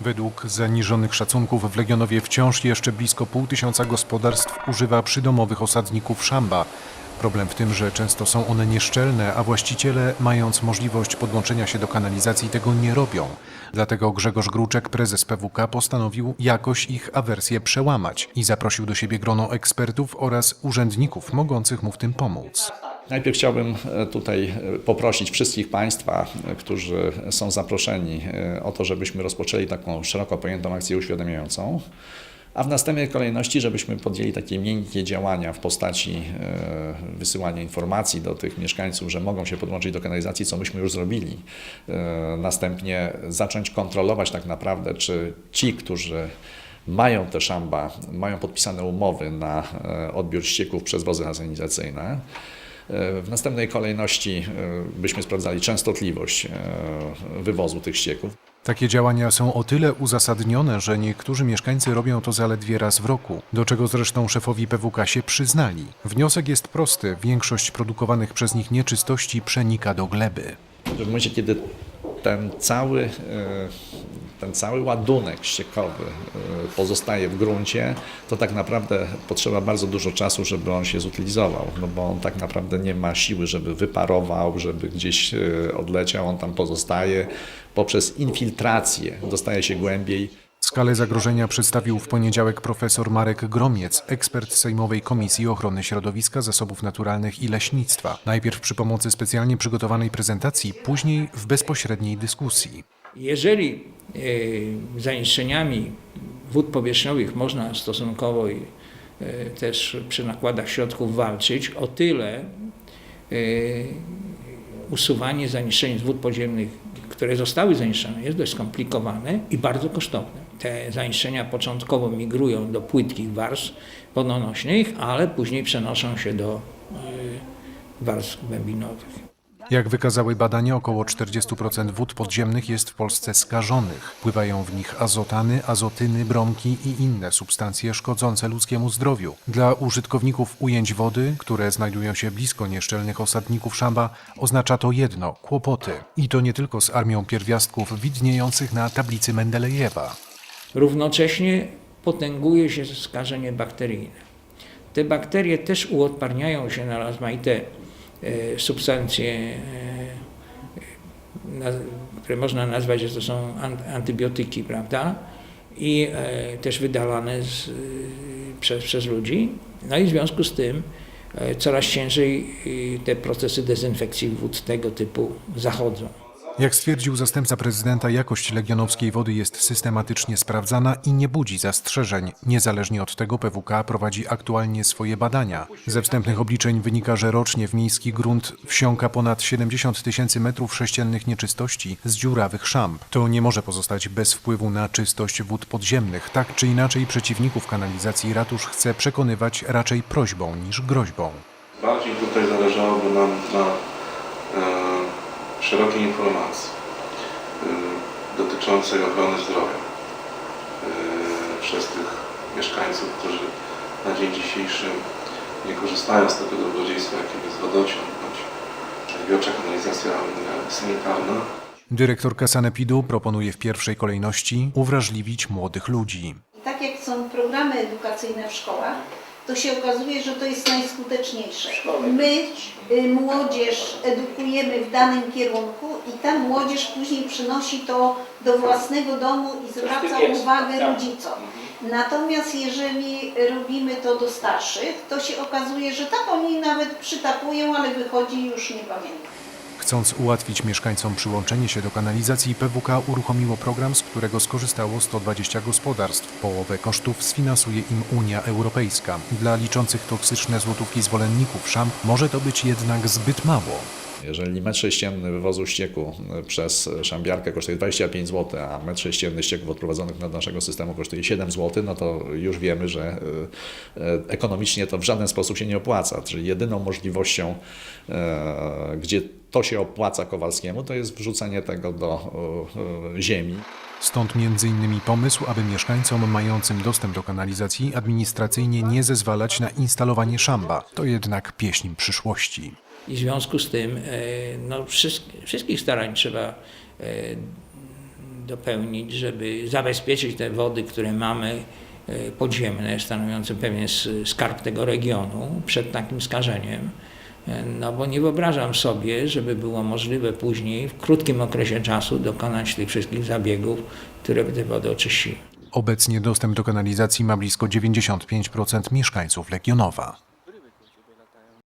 Według zaniżonych szacunków w Legionowie wciąż jeszcze blisko pół tysiąca gospodarstw używa przydomowych osadników szamba. Problem w tym, że często są one nieszczelne, a właściciele, mając możliwość podłączenia się do kanalizacji, tego nie robią. Dlatego Grzegorz Gruczek, prezes PWK, postanowił jakoś ich awersję przełamać i zaprosił do siebie grono ekspertów oraz urzędników mogących mu w tym pomóc. Najpierw chciałbym e, tutaj e, poprosić wszystkich Państwa, e, którzy są zaproszeni o to, żebyśmy rozpoczęli taką szeroko pojętą akcję uświadamiającą, a w następnej kolejności, żebyśmy podjęli takie miękkie działania w postaci wysyłania informacji do tych mieszkańców, że mogą się podłączyć do kanalizacji, co myśmy już zrobili. Następnie zacząć kontrolować tak naprawdę, czy ci, którzy mają te szamba, mają podpisane umowy na odbiór ścieków przez wozy asenizacyjne. E, W następnej kolejności e, byśmy sprawdzali częstotliwość e, wywozu tych ścieków. Takie działania są o tyle uzasadnione, że niektórzy mieszkańcy robią to zaledwie raz w roku, do czego zresztą szefowi PWK się przyznali. Wniosek jest prosty: większość produkowanych przez nich nieczystości przenika do gleby. W momencie, kiedy ten cały, ten cały ładunek ściekowy e, pozostaje w gruncie, to tak naprawdę potrzeba bardzo dużo czasu, żeby on się zutylizował, no bo on tak naprawdę nie ma siły, żeby wyparował, żeby gdzieś e, odleciał, on tam pozostaje. Poprzez infiltrację dostaje się głębiej. Skalę zagrożenia przedstawił w poniedziałek profesor Marek Gromiec, ekspert Sejmowej Komisji Ochrony Środowiska, Zasobów Naturalnych i Leśnictwa. Najpierw przy pomocy specjalnie przygotowanej prezentacji, później w bezpośredniej dyskusji. Jeżeli e, zanieczyszczeniami wód powierzchniowych można stosunkowo e, też przy nakładach środków walczyć, o tyle e, usuwanie zanieczyszczeń z wód podziemnych, które zostały zanieczyszczone, jest dość skomplikowane i bardzo kosztowne. Te zanieczyszczenia początkowo migrują do płytkich warstw wodonośnych, ale później przenoszą się do warstw głębinowych. Jak wykazały badania, około 40% wód podziemnych jest w Polsce skażonych. Pływają w nich azotany, azotyny, bromki i inne substancje szkodzące ludzkiemu zdrowiu. Dla użytkowników ujęć wody, które znajdują się blisko nieszczelnych osadników szamba, oznacza to jedno kłopoty. I to nie tylko z armią pierwiastków widniejących na tablicy Mendelejewa. Równocześnie potęguje się skażenie bakteryjne. Te bakterie też uodparniają się na rozmaite substancje, e, które można nazwać, że to są an- antybiotyki, prawda? I e, też wydalane z, e, przez, przez ludzi. No i w związku z tym e, coraz ciężej e, te procesy dezynfekcji wód tego typu zachodzą. Jak stwierdził zastępca prezydenta, jakość legionowskiej wody jest systematycznie sprawdzana i nie budzi zastrzeżeń. Niezależnie od tego PWK prowadzi aktualnie swoje badania. Ze wstępnych obliczeń wynika, że rocznie w miejski grunt wsiąka ponad 70 tysięcy metrów sześciennych nieczystości z dziurawych szamb. To nie może pozostać bez wpływu na czystość wód podziemnych. Tak czy inaczej przeciwników kanalizacji ratusz chce przekonywać raczej prośbą niż groźbą. Bardziej tutaj zależałoby nam na e, szerokiej informacji e, dotyczącej ochrony zdrowia e, przez tych mieszkańców, którzy na dzień dzisiejszy nie korzystają z tego dobrodziejstwa, jakim jest wodociąg bądź zbiorcza kanalizacja e, sanitarna. Dyrektorka Sanepidu proponuje w pierwszej kolejności uwrażliwić młodych ludzi. Tak jak są programy edukacyjne w szkołach, to się okazuje, że to jest najskuteczniejsze. My y, młodzież edukujemy w danym kierunku i ta młodzież później przynosi to do własnego domu i zwraca uwagę rodzicom. Natomiast jeżeli robimy to do starszych, to się okazuje, że tak oni nawet przytapują, ale wychodzi już nie pamiętam. Chcąc ułatwić mieszkańcom przyłączenie się do kanalizacji, PWK uruchomiło program, z którego skorzystało 120 gospodarstw. Połowę kosztów sfinansuje im Unia Europejska. Dla liczących toksyczne złotówki zwolenników szamp może to być jednak zbyt mało. Jeżeli metr sześcienny wywozu ścieku przez szambiarkę kosztuje 25 zł, a metr sześcienny ścieków odprowadzonych do naszego systemu kosztuje 7 zł, no to już wiemy, że e, ekonomicznie to w żaden sposób się nie opłaca. Czyli jedyną możliwością, e, gdzie to się opłaca Kowalskiemu, to jest wrzucenie tego do e, e, ziemi. Stąd m.in. pomysł, aby mieszkańcom mającym dostęp do kanalizacji administracyjnie nie zezwalać na instalowanie szamba. To jednak pieśń przyszłości. I w związku z tym e, no, wszystkich, starań trzeba dopełnić, żeby zabezpieczyć te wody, które mamy podziemne, stanowiące pewien skarb tego regionu przed takim skażeniem. E, No bo nie wyobrażam sobie, żeby było możliwe później w krótkim okresie czasu dokonać tych wszystkich zabiegów, które by te wody oczyściły. Obecnie dostęp do kanalizacji ma blisko 95% mieszkańców Legionowa.